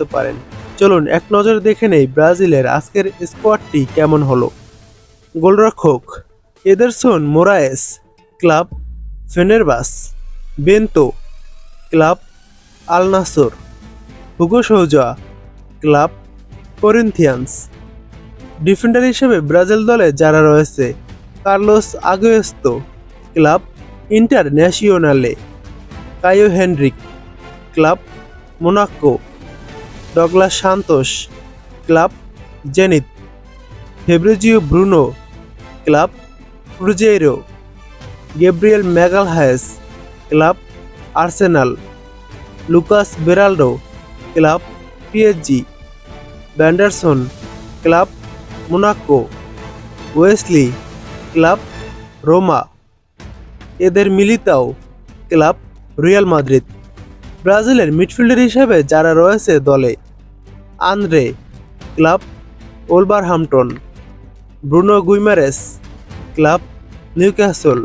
করতে পারেন। চলুন, এক নজর দেখে নেই ব্রাজিলের আজকের স্কোয়াডটি কেমন হলো। গোলরক্ষক Ederson Moraes, club Fenerbahce, Bento, club Al Nassr, Hugo Souza club Corinthians. Defender হিসেবে ব্রাজিল দলে যারা রয়েছে, Carlos Augusto, club ইন্টারন্যাশনালে Caio Henrique, club Monaco. Douglas Santos club Zenit. Fabricio Bruno club Cruzeiro. Gabriel Magalhaes club Arsenal. Lucas Beraldo club PSG. Vanderson club Monaco. Wesley club Roma. Eder Militao club Real Madrid. ব্রাজিলের midfielder হিসেবে যারা রয়েছে দলে, Andre, club Wolverhampton Bruno Guimaraes, club Newcastle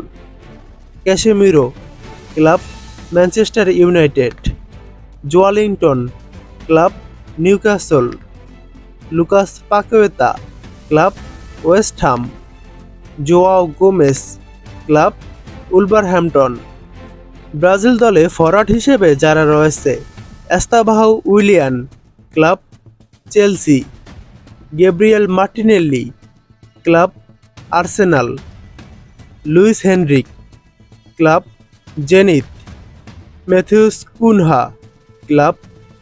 Casemiro club Manchester United, Joelinton, club Newcastle, Lucas Paqueta, club West Ham, Joao Gomes, club Wolverhampton Brazil দলে forward হিসেবে যারা রয়েছে Estevao Willian, club Chelsea, Gabriel Martinelli club Arsenal, Luiz Henrique, club Zenit Matheus Cunha, club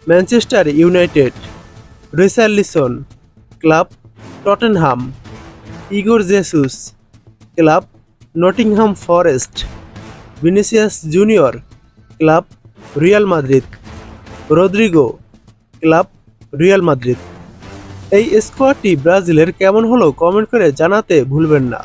Manchester United Richarlison club Tottenham, Igor Jesus, club Nottingham Forest. Vinicius Junior club Real Madrid Rodrygo club Real Madrid এই স্কোয়াডটি ব্রাজিলের কেমন হলো? Comment করে জানাতে ভুলবেন না।